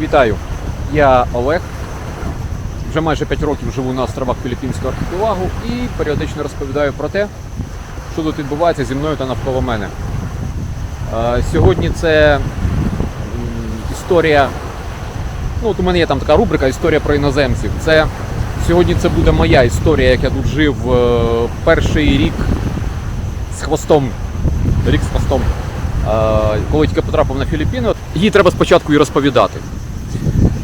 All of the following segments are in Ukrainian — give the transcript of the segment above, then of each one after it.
Вітаю, я Олег. Вже майже 5 років живу на островах Філіппінського архіпелагу і періодично розповідаю про те, що тут відбувається зі мною та навколо мене. Е, Сьогодні це історія. Ну, от у мене є там така рубрика Історія про іноземців. Це сьогодні це буде моя історія, як я тут жив е, перший рік з хвостом. Рік з хвостом. Е, Коли тільки потрапив на Філіппіни, її треба спочатку і розповідати.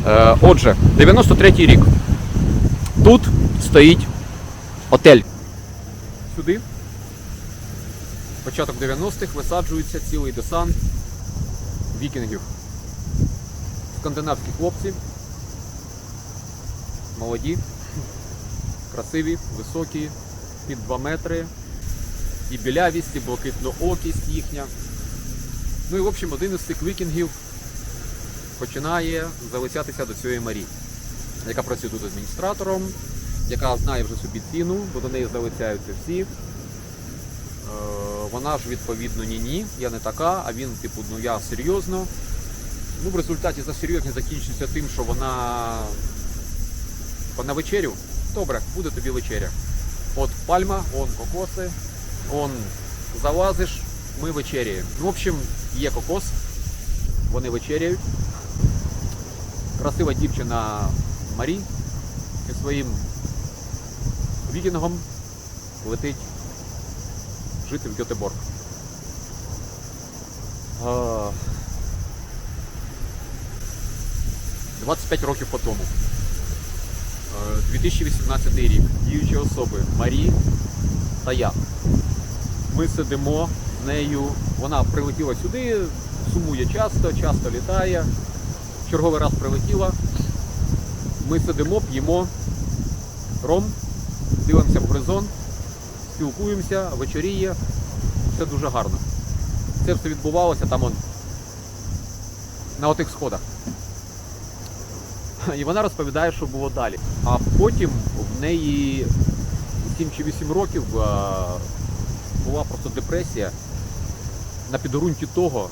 Е, Отже, 93-й рік. Тут стоїть отель. Сюди. Початок 90-х висаджується цілий десант вікінгів. Скандинавські хлопці. Молоді, красиві, високі, під 2 метри. І білявість, і блакитноокість їхня. Ну і в общем, один із цих вікінгів починає залицятися до цієї Марі, яка працює тут адміністратором, яка знає вже собі ціну, бо до неї залицяються всі. Е, Вона ж відповідно ні-ні, я не така, а він, типу, ну я серйозно. Ну, в результаті за серйозність закінчиться тим, що вона на вечерю. Добре, буде тобі вечеря. От пальма, он кокоси, он залазиш, ми вечеряємо. Ну, в общем, є кокос, вони вечеряють. Красива дівчина Марі зі своїм вікінгом летить жити в Гетеборг. А, 25 років по тому. Е, 2018 рік. Діючі особи Марі та я. Ми сидимо з нею. Вона прилетіла сюди, сумує часто, часто літає. Черговий раз прилетіла. Ми сидимо, п'ємо ром, дивимося в горизонт, спілкуємося, вечоріє. Все дуже гарно. Це все відбувалося там он, на отих сходах. І вона розповідає, що було далі. А потім в неї 7 чи 8 років е, була просто депресія на підґрунті того,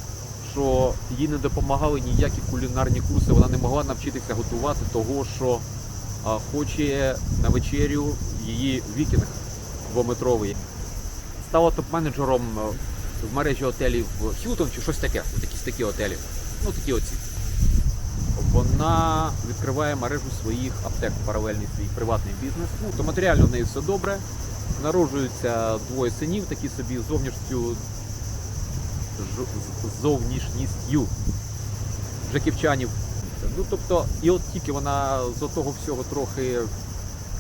що їй не допомагали ніякі кулінарні курси. Вона не могла навчитися готувати того, що хоче на вечерю її вікінг двометровий. Стала топ-менеджером е, в мережі готелів Хілтон чи щось таке, якісь такі готелі. Ну такі оці. Вона відкриває мережу своїх аптек, паралельний свій приватний бізнес. Ну, то матеріально в неї все добре. Народжуються двоє синів, такі собі зовнішністю з зовнішністю жаківчанів. Ну тобто, і от тільки вона з того всього трохи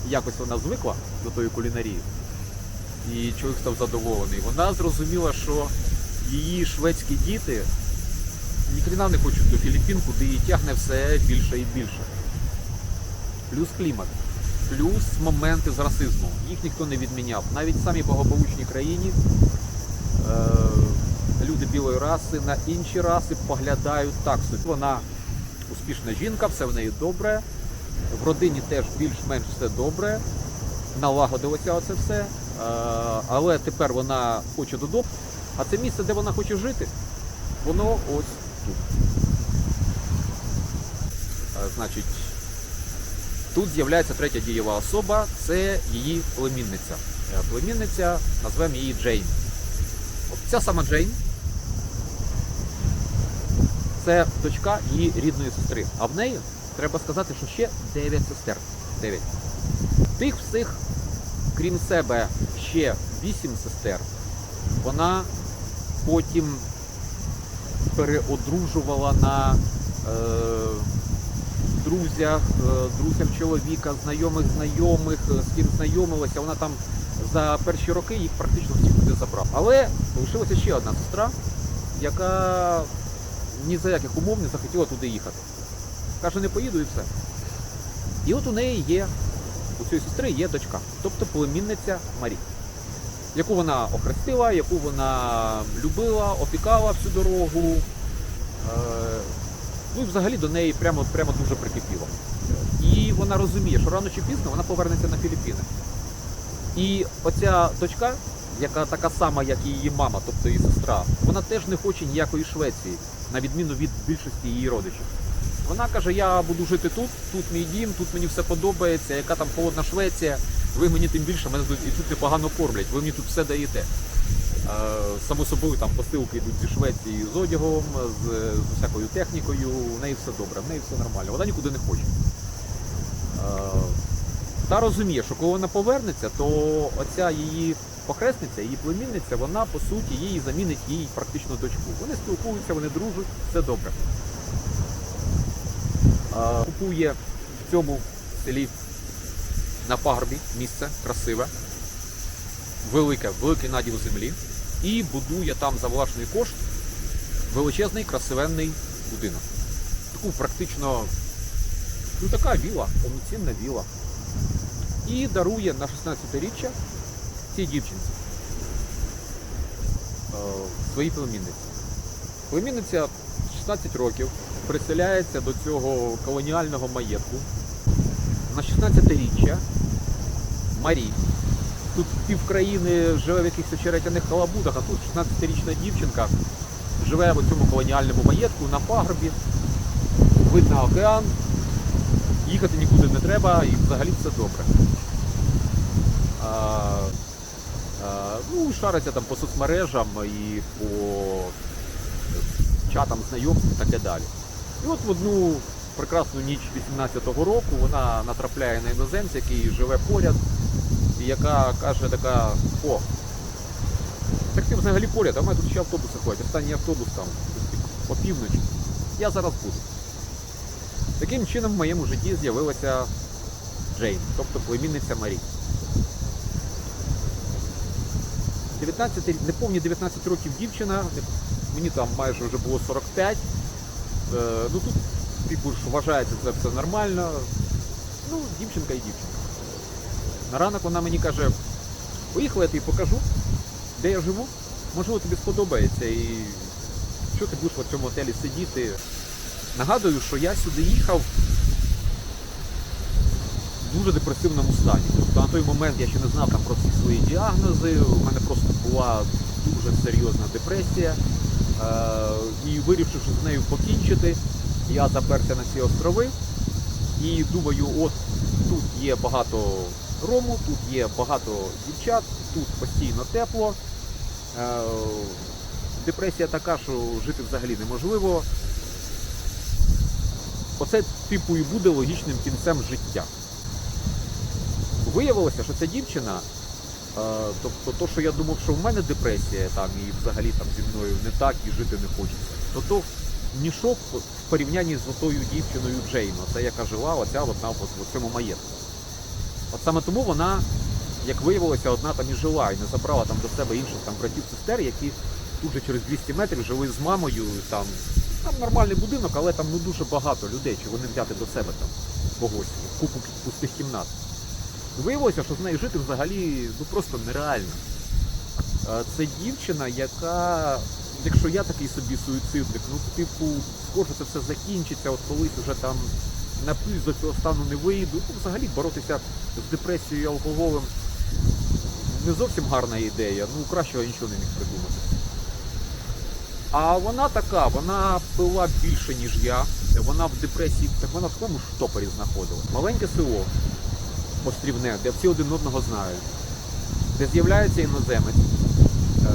якось вона звикла до тої кулінарії, і чоловік став задоволений. Вона зрозуміла, що її шведські діти ніхрена не хочуть до Філіппін, куди її тягне все більше і більше. Плюс клімат, плюс моменти з расизмом. Їх ніхто не відміняв. Навіть в самій країні е, люди білої раси на інші раси поглядають так собі. Вона успішна жінка, все в неї добре. В родині теж більш-менш все добре. Налагодилося оце все. Е, але тепер вона хоче додому. А це місце, де вона хоче жити, воно ось тут. Е, Значить, тут з'являється третя дієва особа, це її племінниця. Е, Племінниця, назвемо її Джейн. Ця сама Джейн це дочка її рідної сестри. А в неї треба сказати, що ще 9 сестер. 9. Тих всіх, крім себе, ще 8 сестер. Вона потім переодружувала на е, друзях, е, друзям чоловіка, знайомих знайомих, е, з ким знайомилася. Вона там за перші роки їх практично всіх туди забрав. Але лишилася ще одна сестра, яка ні за яких умов не захотіла туди їхати. Каже, не поїду і все. І от у неї є, у цієї сестри є дочка, тобто племінниця Марі, яку вона охрестила, яку вона любила, опікала всю дорогу. Е, ну і взагалі до неї прямо, прямо дуже прикипіло. І вона розуміє, що рано чи пізно вона повернеться на Філіппіни. І оця дочка, яка така сама, як і її мама, тобто її сестра, вона теж не хоче ніякої Швеції, на відміну від більшості її родичів. Вона каже, я буду жити тут, тут мій дім, тут мені все подобається, яка там холодна Швеція, ви мені тим більше, мене тут і тут непогано кормлять, ви мені тут все даєте. Е, Само собою там посилки йдуть зі Швеції з одягом, з, з усякою технікою, у неї все добре, в неї все нормально, вона нікуди не хоче. Е, Та розуміє, що коли вона повернеться, то оця її похресниця, її племінниця, вона по суті її замінить їй практично дочку. Вони спілкуються, вони дружать, все добре. Купує в цьому селі на пагорбі місце красиве, велике, великий наділ землі і будує там за власний кошт величезний красивенний будинок. Таку практично ну, така віла, повноцінна віла. І дарує на 16-річчя цій дівчинці е, своїй племінниці. Племінниця 16 років приселяється до цього колоніального маєтку. На 16-річчя Марі. Тут пів країни живе в якихось очеретяних халабудах, а тут 16-річна дівчинка живе в цьому колоніальному маєтку на пагорбі, видно океан, їхати нікуди не треба і взагалі все добре. А, ну, шариться там по соцмережам і по чатам знайомств і таке далі. І от в одну прекрасну ніч 18-го року вона натрапляє на іноземця, який живе поряд, і яка каже така, о, так ти взагалі поряд, а в мене тут ще автобуси ходять, останній автобус там по півночі. Я зараз буду. Таким чином в моєму житті з'явилася Джейн, тобто племінниця Марі. 19, рі- неповні 19 років дівчина, мені там майже вже було 45. Е, ну тут, типу, вважається це все нормально. Ну, дівчинка і дівчинка. На ранок вона мені каже, поїхала, я тобі покажу, де я живу. Можливо, тобі сподобається і що ти будеш в цьому готелі сидіти. Нагадую, що я сюди їхав дуже депресивному стані. Тобто на той момент я ще не знав там про всі свої діагнози, у мене просто була дуже серйозна депресія. Е, і вирішивши з нею покінчити, я заперся на ці острови і думаю, от тут є багато рому, тут є багато дівчат, тут постійно тепло. Е, Депресія така, що жити взагалі неможливо. Оце типу і буде логічним кінцем життя. Виявилося, що ця дівчина, е, тобто то, що я думав, що в мене депресія там і взагалі там зі мною не так і жити не хочеться, то то мішок в порівнянні з отою дівчиною Джейн, оце яка жила, оця одна в цьому маєтку. От саме тому вона, як виявилося, одна там і жила і не забрала там до себе інших там братів сестер, які тут же через 200 метрів жили з мамою. Там, там нормальний будинок, але там ну дуже багато людей, чи вони взяти до себе там когось, купу пустих кімнат. Виявилося, що з нею жити взагалі ну просто нереально. Це дівчина, яка, якщо я такий собі суїцидник, ну типу, скоро це все закінчиться, от колись вже там нап'юсь до цього стану не вийду. Ну, взагалі боротися з депресією і алкоголем не зовсім гарна ідея. Ну кращого нічого не міг придумати. А вона така, вона пила більше, ніж я. Вона в депресії, так вона в тому штопорі знаходилась. Маленьке село, острівне, де всі один одного знають, де з'являється іноземець, е,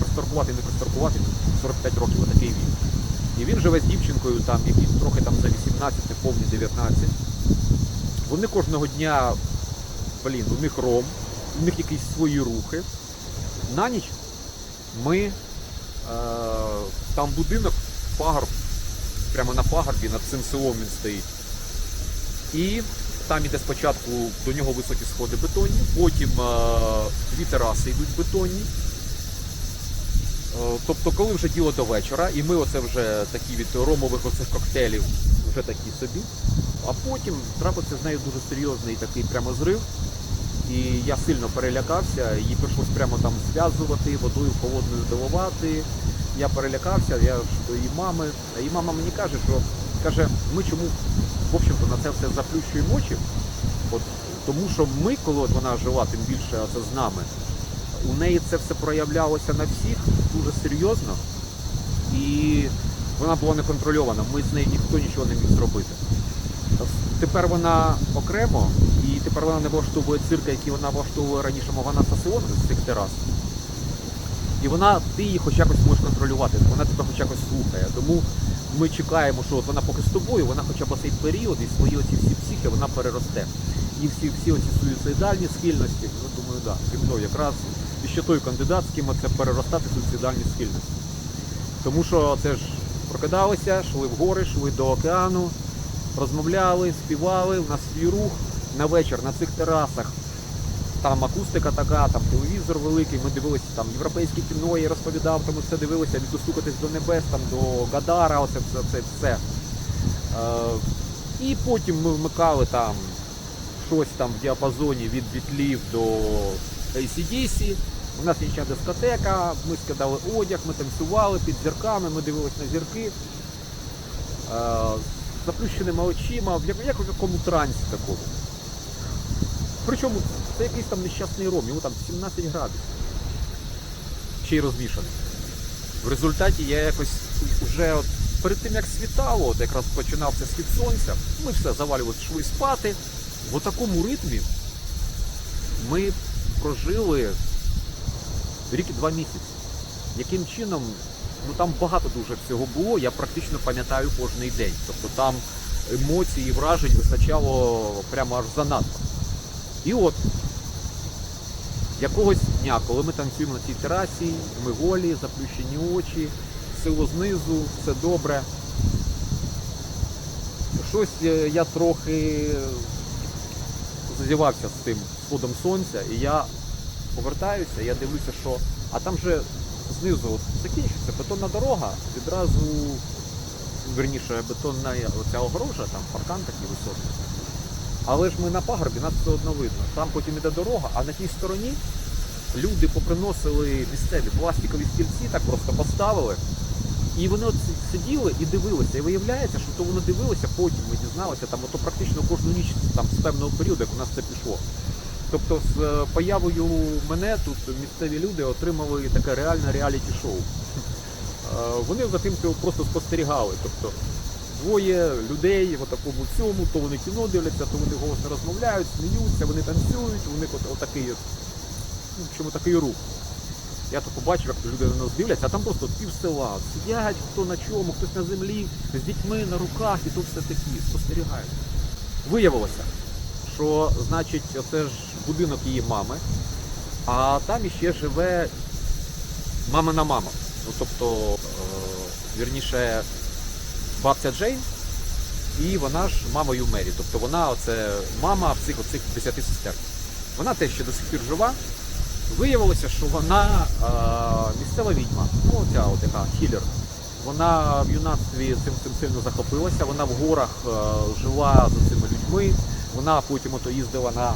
пристаркувати, не пристаркувати, 45 років, отакий він. І він живе з дівчинкою, там, якій трохи там за 18, неповні 19. Вони кожного дня, блін, у них ром, у них якісь свої рухи. На ніч ми, е, там будинок, пагорб, прямо на пагорбі, над цим селом він стоїть. І там іде спочатку до нього високі сходи бетонні, потім е, дві тераси йдуть бетонні. Е, Тобто, коли вже діло до вечора, і ми оце вже такі від ромових оцих коктейлів вже такі собі. А потім трапився з нею дуже серйозний такий прямо зрив. І я сильно перелякався, її прийшлось прямо там зв'язувати, водою холодною доливати. Я перелякався, я ж до її мами. А її мама мені каже, що каже, ми чому, в общем-то, на це все заплющуємо очі. От, тому що ми, коли вона жила, тим більше це з нами, у неї це все проявлялося на всіх дуже серйозно. І Вона була неконтрольована, ми з нею ніхто нічого не міг зробити. Тепер вона окремо, і тепер вона не влаштовує цирка, який вона влаштовує раніше Могана Сасіон з цих терас. І вона, ти її хоч якось можеш контролювати, вона тебе хоч якось слухає. Тому ми чекаємо, що от вона поки з тобою, вона хоча б цей період і свої оці всі психи вона переросте. І всі, всі оці суїцидальні схильності, ну думаю, да, зі мною якраз і ще той кандидат, з ким це переростати суїцидальні схильності. Тому що це ж прокидалися, йшли в гори, йшли до океану, розмовляли, співали, у нас свій рух на вечір на цих терасах. Там акустика така, там телевізор великий, ми дивилися там європейське кіно, я розповідав, то ми все дивилися, від достукатись до небес, там до Гадара, оце це, це все. Е, і потім ми вмикали там щось там в діапазоні від бітлів до ACDC. У нас інша дискотека, ми скидали одяг, ми танцювали під зірками, ми дивилися на зірки. Е, заплющеними очима, як, як в якому трансі такому. Причому це якийсь там нещасний ром, йому там 17 градусів. Ще й розмішаний. В результаті я якось вже от перед тим як світало, от якраз починався світ сонця, ми все завалювалися, йшли спати. В такому ритмі ми прожили рік і два місяці. Яким чином, ну там багато дуже всього було, я практично пам'ятаю кожний день. Тобто там емоцій і вражень вистачало прямо аж занадто. І от якогось дня, коли ми танцюємо на цій терасі, ми голі, заплющені очі, сило знизу, все добре. Щось е, я трохи зазівався з цим сходом сонця, і я повертаюся, я дивлюся, що. А там же знизу от закінчується бетонна дорога, відразу, верніше, бетонна оця огорожа, там паркан такий високий. Але ж ми на пагорбі, нас все одно видно. Там потім іде дорога, а на тій стороні люди поприносили місцеві пластикові стільці, так просто поставили. І вони от сиділи і дивилися. І виявляється, що то вони дивилися, потім ми дізналися, там ото практично кожну ніч там з певного періоду, як у нас це пішло. Тобто з е, появою мене тут місцеві люди отримали таке реальне реаліті-шоу. Е, Вони за тим просто спостерігали. Тобто двоє людей в такому цьому, то вони кіно дивляться, то вони голосно розмовляють, сміються, вони танцюють, у них от, отакий, от, ну, чому такий рух. Я то побачив, як люди на нас дивляться, а там просто пів села. Сидять, хто на чому, хтось на землі, з дітьми на руках, і тут все такі, спостерігають. Виявилося, що значить, оце ж будинок її мами, а там іще живе мамина мама. Ну, тобто, е, вірніше, бабця Джейн, і вона ж мамою Мері. Тобто вона оце мама всіх оцих десяти сестер. Вона теж ще до сих пір жива. Виявилося, що вона е, місцева відьма, ну ця от яка хілер. Вона в юнацтві цим цим сильно захопилася, вона в горах е, жила з цими людьми. Вона потім ото їздила на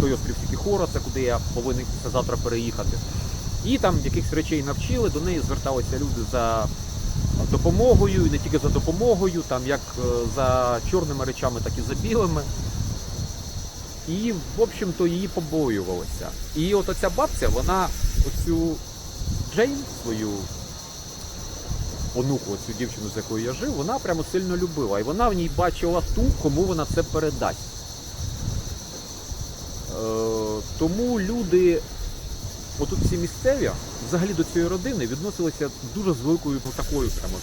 той острів Сікіхора, це куди я повинен завтра переїхати. І там якихось речей навчили, до неї зверталися люди за допомогою, і не тільки за допомогою, там як е, за чорними речами, так і за білими. І, в общем-то, її побоювалися. І от оця бабця, вона оцю Джейн, свою онуку, оцю дівчину, з якою я жив, вона прямо сильно любила. І вона в ній бачила ту, кому вона це передасть. Е, тому люди, отут всі місцеві, взагалі до цієї родини відносилися дуже з великою ну, такою прямо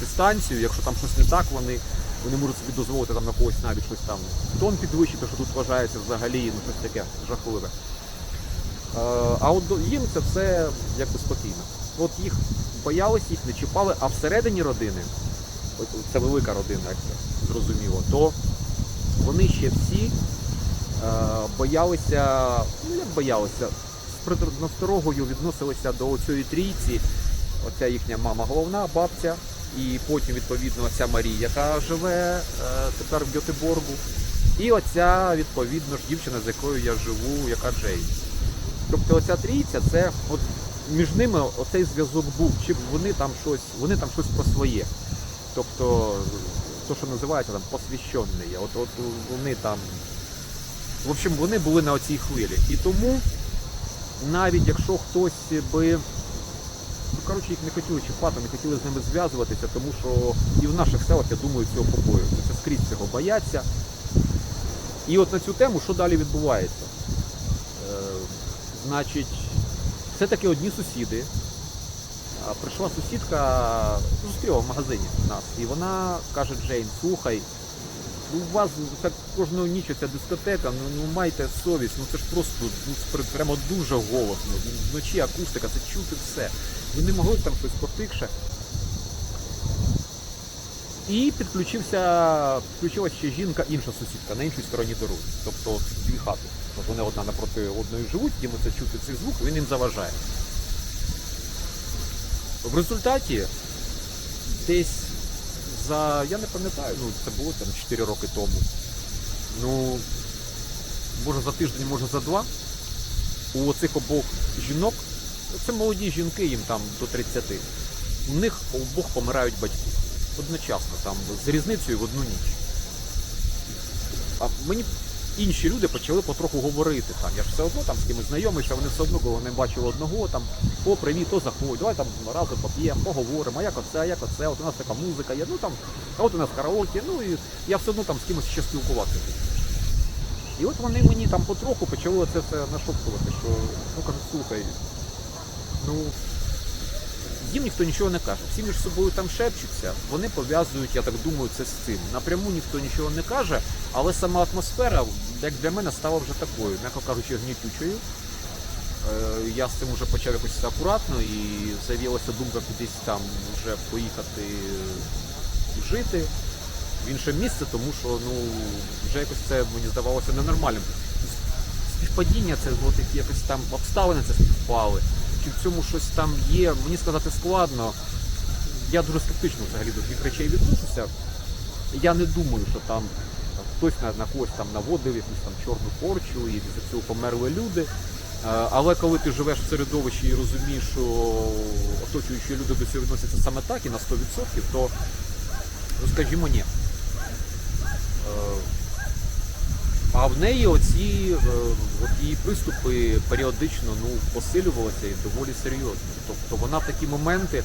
дистанцією. Якщо там щось не так, вони, вони можуть собі дозволити там на когось навіть щось там тон підвищити, що тут вважається взагалі ну, щось таке жахливе. Е, А от їм це все якби спокійно. От їх боялися, їх не чіпали, а всередині родини, це велика родина, як це зрозуміло, то вони ще всі е, боялися, ну як боялися, з насторогою відносилися до цієї трійці. Оця їхня мама головна, бабця, і потім, відповідно, оця Марія, яка живе е, тепер в Гьотеборгу. І оця, відповідно ж, дівчина, з якою я живу, яка Джейн. Тобто оця трійця, це от між ними оцей зв'язок був, чи вони там щось, вони там щось про своє. Тобто, то, що називається там посвященний. От, от вони там. В общем, вони були на оцій хвилі. І тому, навіть якщо хтось би, ну коротше, їх не хотіли чіпати, не хотіли з ними зв'язуватися, тому що і в наших селах, я думаю, цього побоюються. Це скрізь цього бояться. І от на цю тему, що далі відбувається? Е, значить, все-таки одні сусіди. Прийшла сусідка, зустріла в магазині нас, і вона каже Джейн, слухай, ну у вас так кожну ніч ця дискотека, ну, ну майте совість, ну це ж просто ну, прямо дуже голосно. Вночі акустика, це чути все. Ви не могли там щось потикше. І підключився, підключилася ще жінка, інша сусідка на іншій стороні дороги. Тобто дві хати. От вони одна напроти одної живуть, їм це чути цей звук, він їм заважає. В результаті десь за, я не пам'ятаю, ну це було там 4 роки тому. Ну, може за тиждень, може за два. У оцих обох жінок, це молоді жінки, їм там до 30. У них обох помирають батьки. Одночасно, там, з різницею в одну ніч. А мені інші люди почали потроху говорити. Там, я ж все одно там з кимось знайомився, вони все одно, коли вони бачили одного, там, о, привіт, то заходь, давай там разом поп'ємо, поговоримо, а як оце, а як оце, от у нас така музика є, ну там, а от у нас караоке, ну і я все одно там з кимось ще спілкуватися. І от вони мені там потроху почали це все нашоптувати, що ну кажуть, слухай, ну їм ніхто нічого не каже. Всі між собою там шепчуться, вони пов'язують, я так думаю, це з цим. Напряму ніхто нічого не каже, але сама атмосфера, як для мене, стала вже такою, м'яко кажучи, гнітючою. Е, Я з цим вже почав якось акуратно і з'явилася думка кудись там вже поїхати жити в інше місце, тому що ну вже якось це мені здавалося ненормальним. Співпадіння це от які якось там обставини це співпали. Чи в цьому щось там є, мені сказати складно. Я дуже скептично взагалі до таких речей відношуся. Я не думаю, що там хтось на, на когось там наводив якусь там чорну порчу і за цього померли люди. Е, Але коли ти живеш в середовищі і розумієш, що оточуючі люди до цього відносяться саме так і на 100%, то ну скажімо ні. А в неї оці е, от її приступи періодично ну, посилювалися і доволі серйозно. Тобто вона в такі моменти, е,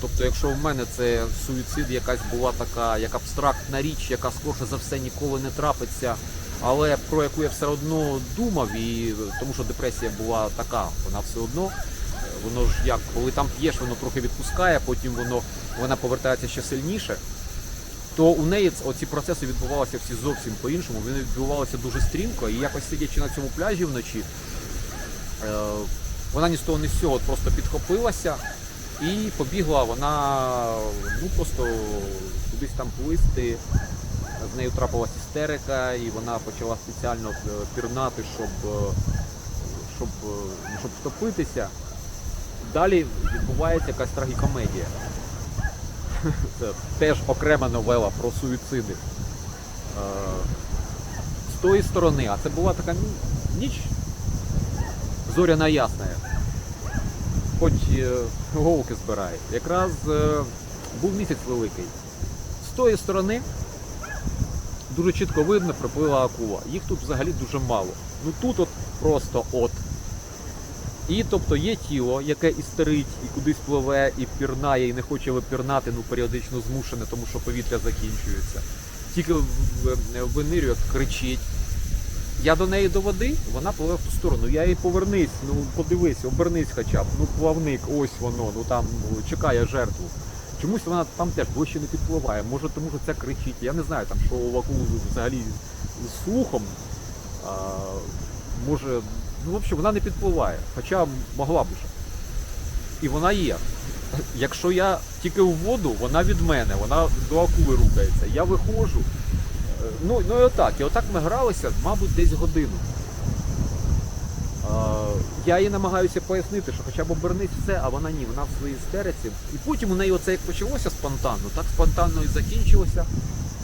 тобто, якщо в мене це суїцид якась була така як абстрактна річ, яка скорше за все ніколи не трапиться, але про яку я все одно думав, і тому що депресія була така, вона все одно. е, Воно ж як, коли там п'єш, воно трохи відпускає, потім воно вона повертається ще сильніше то у неї оці процеси відбувалися всі зовсім по-іншому. Вони відбувалися дуже стрімко, і якось сидячи на цьому пляжі вночі, е, вона ні з того, ні з цього просто підхопилася і побігла вона ну просто кудись там плисти. З нею трапилася істерика, і вона почала спеціально е, пірнати, щоб, е, щоб, щоб втопитися. Далі відбувається якась трагікомедія. Це теж окрема новела про суїциди. Е, З тої сторони, а це була така ніч зоряна ясна. Хоч е, голки збирає. Якраз е, був місяць великий. З тої сторони дуже чітко видно, приплила акула. Їх тут взагалі дуже мало. Ну тут от просто от. І тобто є тіло, яке істерить, і кудись пливе, і пірнає, і не хоче випірнати, ну періодично змушене, тому що повітря закінчується. Тільки винирює, кричить. Я до неї до води, вона пливе в ту сторону. Я їй повернись, ну подивись, обернись хоча б. Ну плавник, ось воно, ну там чекає жертву. Чомусь вона там теж ближче не підпливає. Може, тому що це кричить. Я не знаю, там що у акул взагалі з слухом. А, може, ну, в общем, вона не підпливає, хоча могла б уже. І вона є. Якщо я тільки в воду, вона від мене, вона до акули рухається. Я виходжу. е, Ну, ну і отак. І отак ми гралися, мабуть, десь годину. Я їй намагаюся пояснити, що хоча б обернись все, а вона ні, вона в своїй істериці. І потім у неї оце як почалося спонтанно, так спонтанно і закінчилося.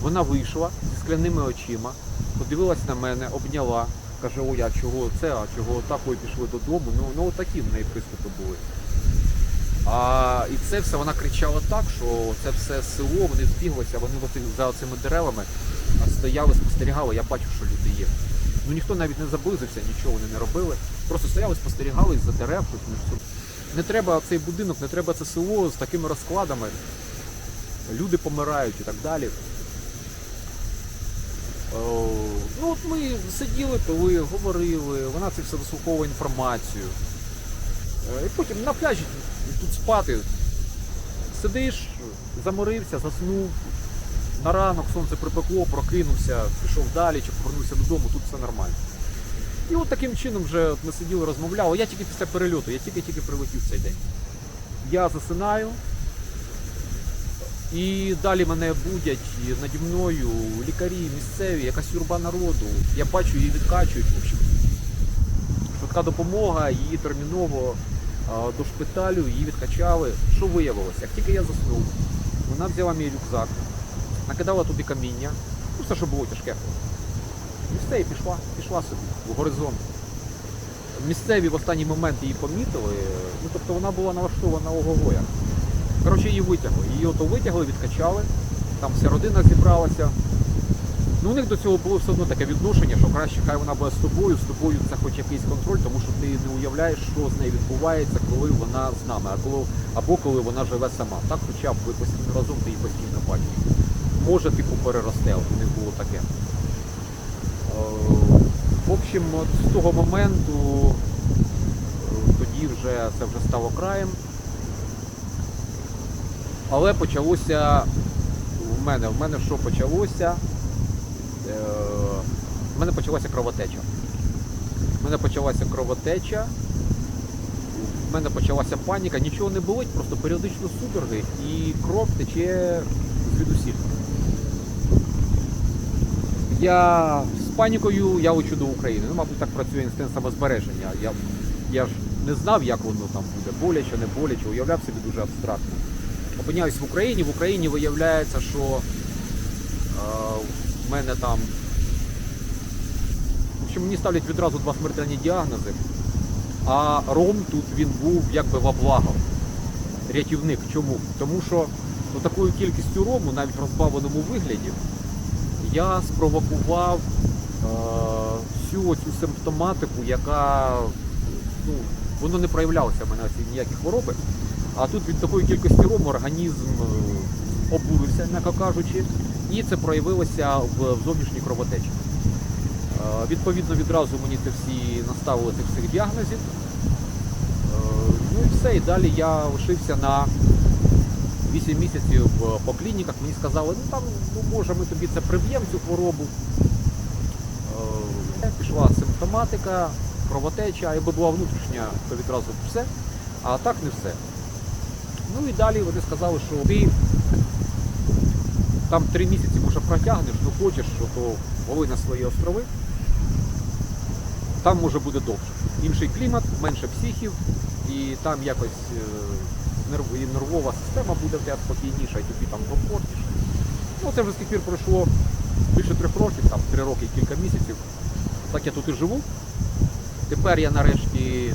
Вона вийшла зі скляними очима, подивилась на мене, обняла, каже, о, я чого це, а чого так, ой, пішли додому. Ну, ну отакі в неї приступи були. А, і це все вона кричала так, що це все село, вони збіглися, вони за цими деревами стояли, спостерігали, я бачу, що люди є. Ну ніхто навіть не заблизився, нічого вони не робили. Просто стояли, спостерігали з-за дерев. Не треба цей будинок, не треба це село з такими розкладами. Люди помирають і так далі. О, ну от ми сиділи, пили, говорили, вона це все вислуховує інформацію. Е, І потім на пляжі тут спати. Сидиш, заморився, заснув. На ранок сонце припекло, прокинувся, пішов далі чи повернувся додому, тут все нормально. І от таким чином вже ми сиділи, розмовляли. Я тільки після перельоту, я тільки-тільки прилетів цей день. Я засинаю. І далі мене будять наді мною лікарі місцеві, якась юрба народу. Я бачу, її відкачують. В общем, швидка допомога, її терміново до шпиталю, її відкачали. Що виявилося? Як тільки я заснув, вона взяла мій рюкзак, накидала туди каміння, ну все, що було тяжке. І все, і пішла, пішла собі в горизонт. Місцеві в останній момент її помітили, ну тобто вона була налаштована ого-го як. Коротше, її витягли. Її ото витягли, відкачали, там вся родина зібралася. Ну, у них до цього було все одно таке відношення, що краще хай вона буде з тобою, з тобою це хоч якийсь контроль, тому що ти не уявляєш, що з нею відбувається, коли вона з нами, а коли, або коли вона живе сама. Так хоча б ви постійно разом, ти її постійно бачиш. Може, типу, переросте, у них було таке. Е, В общем, з того моменту е, тоді вже це вже стало краєм. Але почалося в мене. В мене що почалося? Е, В мене почалася кровотеча. В мене почалася кровотеча. В мене почалася паніка, нічого не болить, просто періодично судороги і кров тече звідусіль. Я з панікою я лечу до України. Ну, мабуть, так працює інстинкт самозбереження. Я, я ж не знав, як воно там буде, боляче, не боляче, уявляв собі дуже абстрактно. Опиняюсь в Україні. В Україні виявляється, що е, в мене там. В общем, мені ставлять відразу два смертельні діагнози. А Ром тут він був якби во благо. Рятівник. Чому? Тому що такою кількістю рому, навіть в розбавленому вигляді, я спровокував е, всю цю симптоматику, яка ну, воно не проявлялося в мене ніякі хвороби. А тут від такої кількості рому організм е, обурився, м'яко кажучи, і це проявилося в, зовнішній кровотечі. Е, Відповідно, відразу мені це всі наставили цих всіх діагнозів. Е, Ну і все, і далі я лишився на 8 місяців по клініках. Мені сказали, ну там, ну може ми тобі це прив'ємо цю хворобу. Пішла симптоматика, кровотеча, якби була внутрішня, то відразу все, а так не все. Ну і далі вони сказали, що ти там три місяці може протягнеш, ну хочеш, що то голи на свої острови, там може буде довше. Інший клімат, менше психів, і там якось е, і нервова система буде в тебе спокійніша, і тобі там комфортніше. Ну це вже з тих пір пройшло більше трьох років, там три роки і кілька місяців. Так я тут і живу. Тепер я нарешті,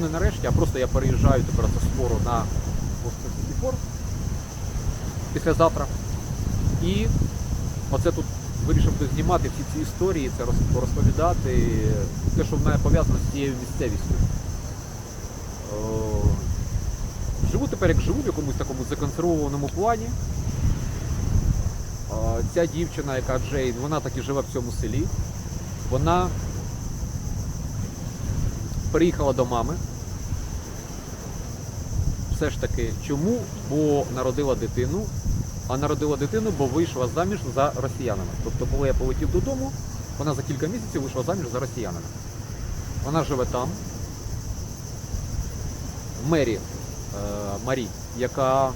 не нарешті, а просто я переїжджаю тепер це скоро на Московський форт післязавтра. І оце тут вирішив знімати всі ці історії, це розповідати, те, що в мене пов'язано з цією місцевістю. Живу тепер як живу в якомусь такому законсервованому плані. Ця дівчина, яка Джейн, вона так і живе в цьому селі. Вона переїхала до мами. Все ж таки, чому? Бо народила дитину, а народила дитину, бо вийшла заміж за росіянами. Тобто, коли я полетів додому, вона за кілька місяців вийшла заміж за росіянами. Вона живе там. Мері е, Марі, яка в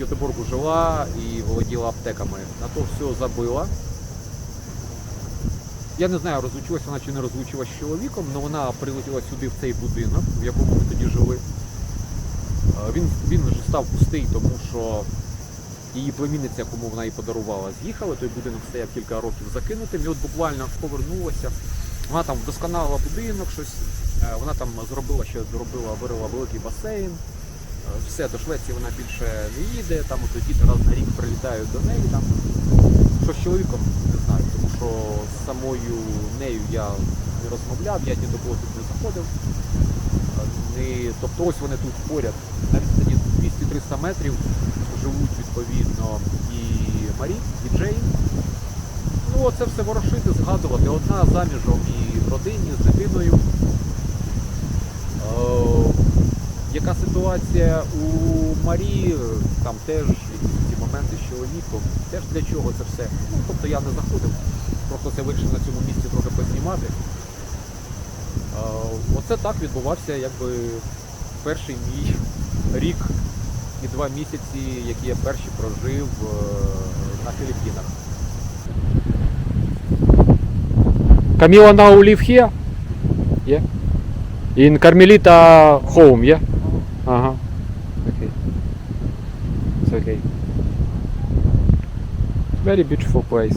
Гетеборгу жила і володіла аптеками. На то все забила. Я не знаю, розлучилася вона чи не розлучилася з чоловіком, але вона прилетіла сюди в цей будинок, в якому ми тоді жили. Він, він вже став пустий, тому що її племінниця, кому вона її подарувала, з'їхала. Той будинок стояв кілька років закинутим. І от буквально повернулася. Вона там вдосконалила будинок, щось. Е, Вона там зробила ще доробила, вирила великий басейн. Е, Все, до Швеції вона більше не їде, там от діти раз на рік прилітають до неї. Там. Що з чоловіком, не знаю, тому що з самою нею я не розмовляв, я ні до кого тут не заходив. Вони, тобто ось вони тут поряд, на відстані 200-300 метрів живуть відповідно і Марі, і Джейн. Ну, оце все ворошити, згадувати. Одна заміжом і в родині з дитиною. Е, яка ситуація у Марі, там теж ці моменти з чоловіком, теж для чого це все. Ну, тобто я не заходив, просто це вирішив на цьому місці трохи познімати. Е, Оце так відбувався якби перший рік і два місяці, які я перші прожив е, на Філіппінах. Now live here? Yeah. In Carmelita home? Uh-huh. It's okay. Very beautiful place.